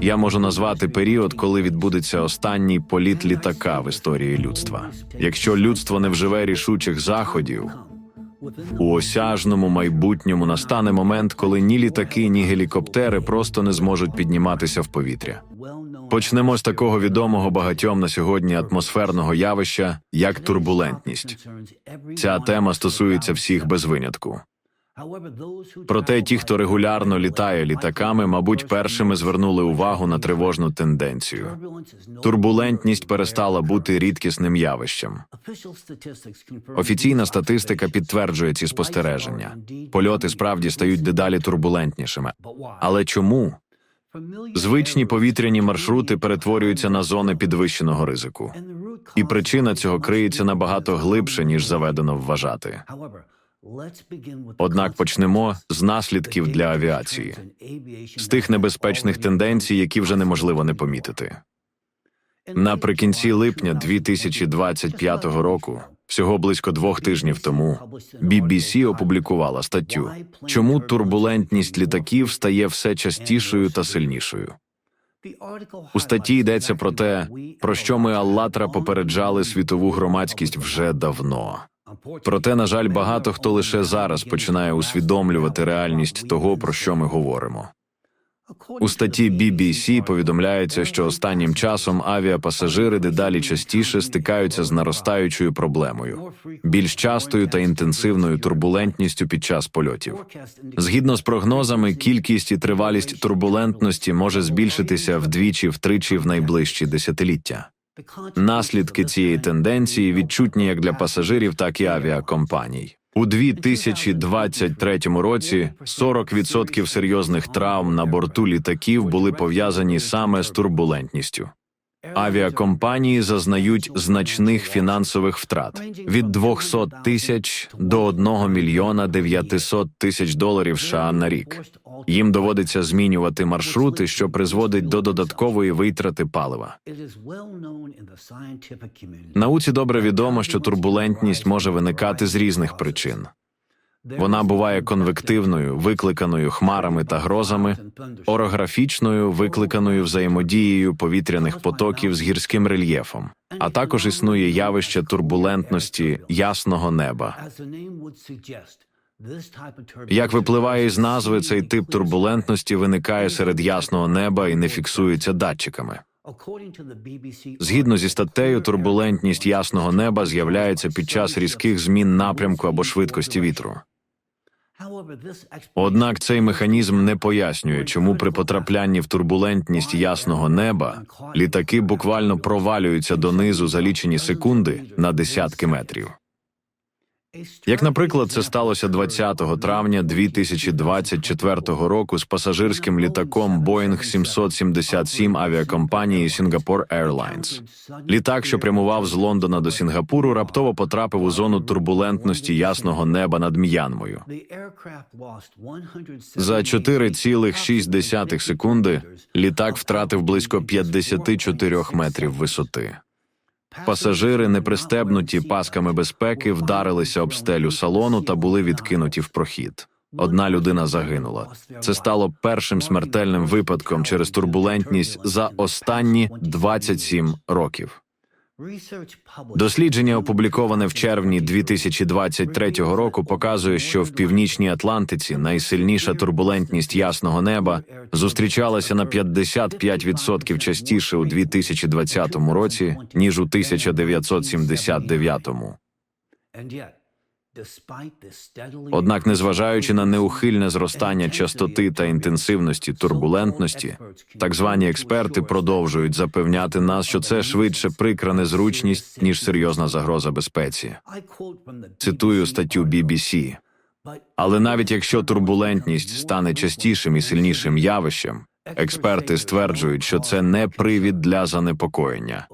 Я можу назвати період, коли відбудеться останній політ літака в історії людства. Якщо людство не вживе рішучих заходів, у осяжному майбутньому настане момент, коли ні літаки, ні гелікоптери просто не зможуть підніматися в повітря. Почнемо з такого відомого багатьом на сьогодні атмосферного явища, як турбулентність. Ця тема стосується всіх без винятку. Проте ті, хто регулярно літає літаками, мабуть, першими звернули увагу на тривожну тенденцію. Турбулентність перестала бути рідкісним явищем. Офіційна статистика підтверджує ці спостереження. Польоти справді стають дедалі турбулентнішими. Але чому? Звичні повітряні маршрути перетворюються на зони підвищеного ризику. І причина цього криється набагато глибше, ніж заведено вважати. Однак почнемо з наслідків для авіації, з тих небезпечних тенденцій, які вже неможливо не помітити. Наприкінці липня 2025 року, всього близько двох тижнів тому, BBC опублікувала статтю Чому турбулентність літаків стає все частішою та сильнішою. У статті йдеться про те, про що ми Аллатра попереджали світову громадськість вже давно. Проте, на жаль, багато хто лише зараз починає усвідомлювати реальність того, про що ми говоримо. У статті BBC повідомляється, що останнім часом авіапасажири дедалі частіше стикаються з наростаючою проблемою, більш частою та інтенсивною турбулентністю під час польотів. Згідно з прогнозами, кількість і тривалість турбулентності може збільшитися вдвічі-втричі в найближчі десятиліття. Наслідки цієї тенденції відчутні як для пасажирів, так і авіакомпаній. У 2023 році 40% серйозних травм на борту літаків були пов'язані саме з турбулентністю. Авіакомпанії зазнають значних фінансових втрат від 200 тисяч до 1 мільйона 900 тисяч доларів США на рік. Їм доводиться змінювати маршрути, що призводить до додаткової витрати палива. Науці добре відомо, що турбулентність може виникати з різних причин. Вона буває конвективною, викликаною хмарами та грозами, орографічною, викликаною взаємодією повітряних потоків з гірським рельєфом, а також існує явище турбулентності ясного неба. Як випливає із назви, цей тип турбулентності виникає серед ясного неба і не фіксується датчиками. Згідно зі статтею, турбулентність ясного неба з'являється під час різких змін напрямку або швидкості вітру. Однак цей механізм не пояснює, чому при потраплянні в турбулентність ясного неба літаки буквально провалюються донизу за лічені секунди на десятки метрів. Як, наприклад, це сталося 20 травня 2024 року з пасажирським літаком Boeing 777 авіакомпанії Singapore Airlines. Літак, що прямував з Лондона до Сінгапуру, раптово потрапив у зону турбулентності ясного неба над М'янмою. За 4,6 секунди літак втратив близько 54 метрів висоти. Пасажири, не пристебнуті пасками безпеки, вдарилися об стелю салону та були відкинуті в прохід. Одна людина загинула. Це стало першим смертельним випадком через турбулентність за останні 27 років. Дослідження, опубліковане в червні 2023 року, показує, що в північній Атлантиці найсильніша турбулентність ясного неба зустрічалася на 55% частіше у 2020 році ніж у 1979. Однак, незважаючи на неухильне зростання частоти та інтенсивності турбулентності, так звані експерти продовжують запевняти нас, що це швидше прикра незручність ніж серйозна загроза безпеці. Цитую статтю BBC. Але навіть якщо турбулентність стане частішим і сильнішим явищем, експерти стверджують, що це не привід для занепокоєння.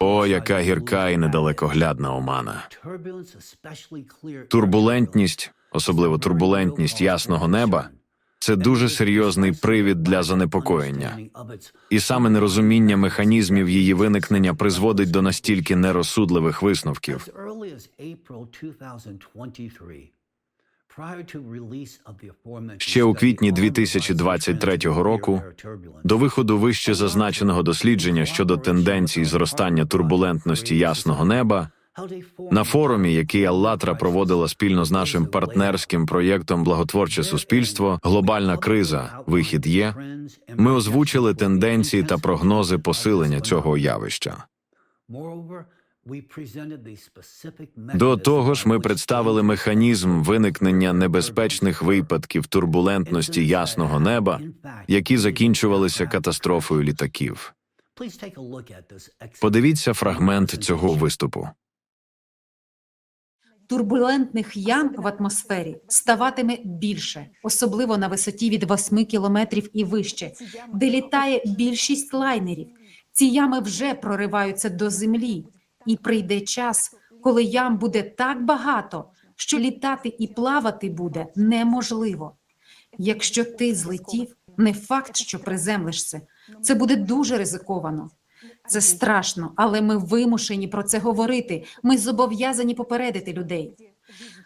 О, яка гірка і недалекоглядна омана. Турбулентність, особливо турбулентність ясного неба, це дуже серйозний привід для занепокоєння. І саме нерозуміння механізмів її виникнення призводить до настільки нерозсудливих висновків. Ще у квітні 2023 року До виходу вище зазначеного дослідження щодо тенденцій зростання турбулентності ясного неба на форумі, який Аллатра проводила спільно з нашим партнерським проєктом Благотворче суспільство, глобальна криза, вихід є. Ми озвучили тенденції та прогнози посилення цього явища. До того ж, ми представили механізм виникнення небезпечних випадків турбулентності ясного неба, які закінчувалися катастрофою літаків. Подивіться фрагмент цього виступу. Турбулентних ям в атмосфері ставатиме більше, особливо на висоті від 8 кілометрів і вище, де літає більшість лайнерів. Ці ями вже прориваються до землі, і прийде час, коли ям буде так багато, що літати і плавати буде неможливо. Якщо ти злетів, не факт, що приземлишся. Це буде дуже ризиковано. Це страшно, але ми вимушені про це говорити. Ми зобов'язані попередити людей.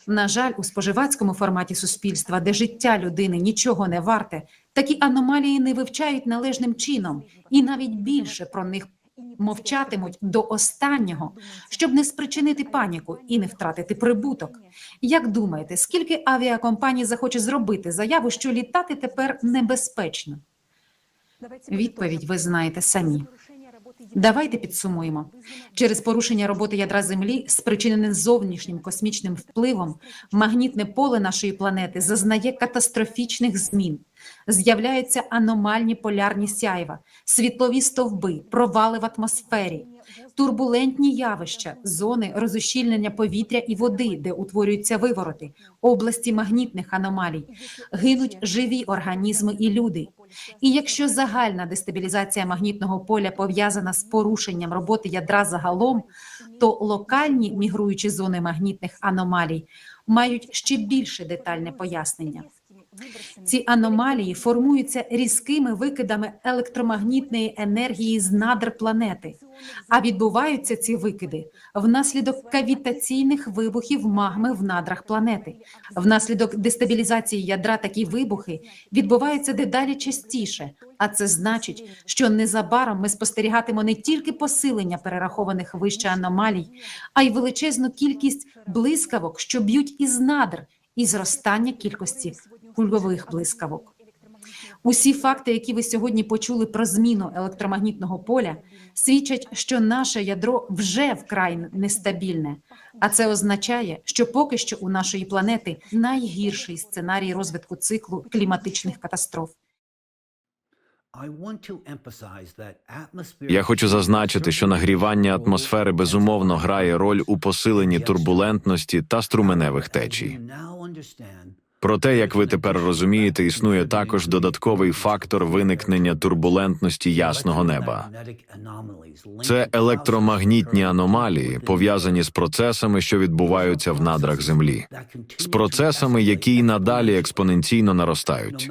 На жаль, у споживацькому форматі суспільства, де життя людини нічого не варте, такі аномалії не вивчають належним чином, і навіть більше про них мовчатимуть до останнього, щоб не спричинити паніку і не втратити прибуток. Як думаєте, скільки авіакомпаній захоче зробити заяву, що літати тепер небезпечно? Відповідь ви знаєте самі. Давайте підсумуємо. Через порушення роботи ядра Землі, спричинене зовнішнім космічним впливом, магнітне поле нашої планети зазнає катастрофічних змін. З'являються аномальні полярні сяйва, світлові стовби, провали в атмосфері, турбулентні явища, зони розущільнення повітря і води, де утворюються вивороти, області магнітних аномалій, гинуть живі організми і люди. І якщо загальна дестабілізація магнітного поля пов'язана з порушенням роботи ядра загалом, то локальні мігруючі зони магнітних аномалій мають ще більше детальне пояснення. Ці аномалії формуються різкими викидами електромагнітної енергії з надр планети, а відбуваються ці викиди внаслідок кавітаційних вибухів магми в надрах планети. Внаслідок дестабілізації ядра такі вибухи відбуваються дедалі частіше, а це значить, що незабаром ми спостерігатимо не тільки посилення перерахованих вище аномалій, а й величезну кількість блискавок, що б'ють із надр, і зростання кількості кульових блискавок. Усі факти, які ви сьогодні почули про зміну електромагнітного поля, свідчать, що наше ядро вже вкрай нестабільне, а це означає, що поки що у нашої планети найгірший сценарій розвитку циклу кліматичних катастроф. Я хочу зазначити, що нагрівання атмосфери безумовно грає роль у посиленні турбулентності та струменевих течій. Проте, як ви тепер розумієте, існує також додатковий фактор виникнення турбулентності ясного неба. Це електромагнітні аномалії, пов'язані з процесами, що відбуваються в надрах Землі, з процесами, які й надалі експоненційно наростають.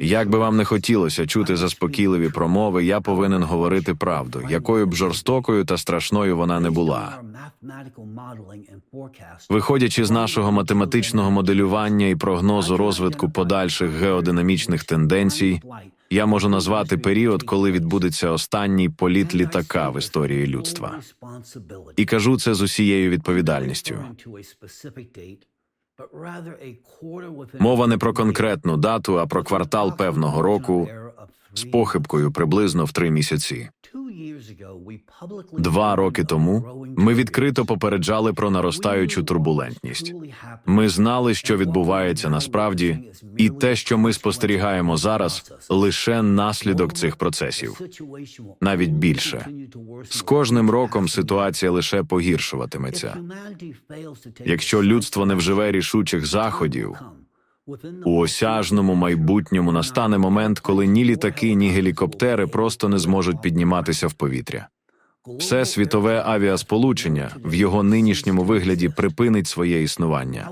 Як би вам не хотілося чути заспокійливі промови, я повинен говорити правду, якою б жорстокою та страшною вона не була. Виходячи з нашого математичного моделювання і прогнозу розвитку подальших геодинамічних тенденцій, я можу назвати період, коли відбудеться останній політ літака в історії людства. І кажу це з усією відповідальністю. Мова не про конкретну дату, а про квартал певного року з похибкою приблизно в три місяці. Два роки тому ми відкрито попереджали про наростаючу турбулентність. Ми знали, що відбувається насправді, і те, що ми спостерігаємо зараз, лише наслідок цих процесів. Навіть більше з кожним роком ситуація лише погіршуватиметься. Якщо людство не вживе рішучих заходів, у осяжному майбутньому настане момент, коли ні літаки, ні гелікоптери просто не зможуть підніматися в повітря. Все світове авіасполучення в його нинішньому вигляді припинить своє існування.